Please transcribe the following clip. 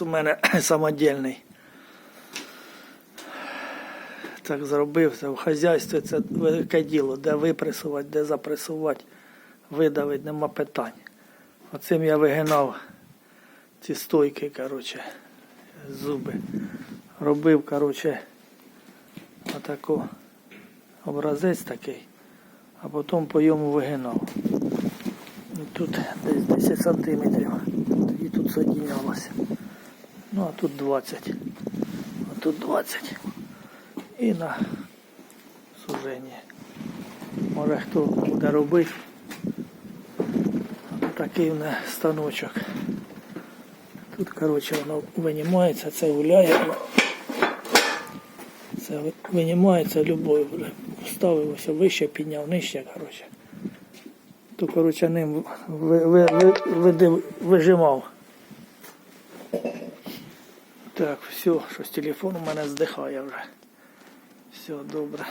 у мене самодільний. Так зробив, це в хазяйстві це велике діло, де випресувати, де запресувати, видавити, нема питань. Оцим я вигинав ці стойки, коротше, зуби. Робив, коротше, отако образець такий, а потім по йому вигинав. І тут десь 10 сантиметрів. І тут соединялося. Ну а тут 20. А тут 20. І на суження. Може хто буде робити. Такий в мене станочок. Тут, коротше, воно винімається, це гуляє. Це винімається любою. Ставив ось вище, підняв нижче, коротше. То, коротше, ним ви, ви, ви, видив- вижимав. Так, все, щось телефон у мене здихає вже. Все, добре.